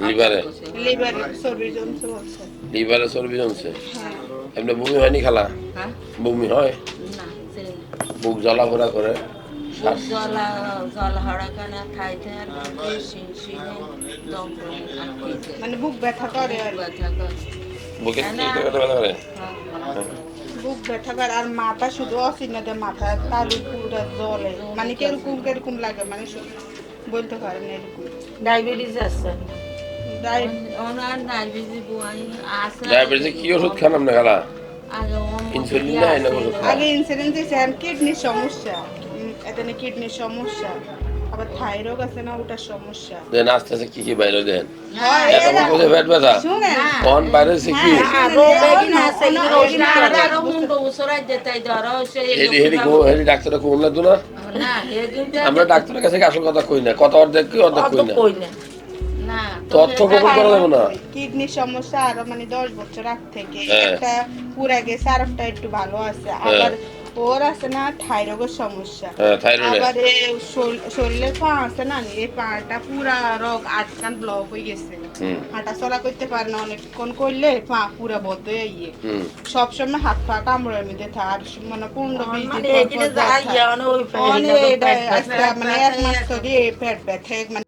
লিভারে? লিভারে চর্বি জমছে হ্যাঁ। এমনি বমি হয়নি খালা? হ্যাঁ। বমি হয়? বুক জ্বলা ফোড়া করে মানে বুক ব্যথা করে আর ব্যথা করে। বুকে ব্যথা করে? হ্যাঁ। বুক ব্যথা করে আর মাথা শুধু দেয় মাথা জলে মানে কীরকম কীরকম লাগে মানে বলতে পারেন এরকম। ডায়াবেটিস আছে। ওনার ডায়াবেটিস কি ওষুধ খান আপনি খালা? আগে ইনসুলিন নেয় না আগে ইনসুলিন কিডনির সমস্যা। এখানে কিডনির সমস্যা। আবার থাইরয়েড আছে না ওটার সমস্যা। দেন আস্তে আস্তে কি কি বাইরে দেন। এখন কোথায় পেট ব্যথা। কোন বাইরে সে কি? হ্যাঁ, আরও বেগিন আছে না, কিন্তু না, ওটা না, আরও মুন্ডো উসরাই যেতাই ধরো সেই হেডি হেডি কো হেডি ডাক্তারে কোন লাগতো না? না আমরা ডাক্তারের কাছে আসল কথা কই না কথা অর্ধেক কি অর্ধেক কই না? কই না। না তথ্য গোপন করা যাবে না। কিডনির সমস্যা আরও মানে দশ বছর আগ থেকে হ্যাঁ। একটা পুরা গেছে আর একটা একটু ভালো আছে। আবার ওর আছে না থাইরয়েডের সমস্যা। হ্যাঁ আবার শরীর- পা আছে না এই পাটা পুরা রোগ আটকান ব্লক হয়ে গেছে। হাঁটা চলা করতে পারে না অনেকক্ষণ করলে পা পুরা বদ্ধ হয়ে গিয়ে। সবসময় হাত পা কামড়ের মধ্যে থাকে আর মানে পনেরো বিশ মানে দিন মানে এক মাস ধরে পেট ব্যথা মানে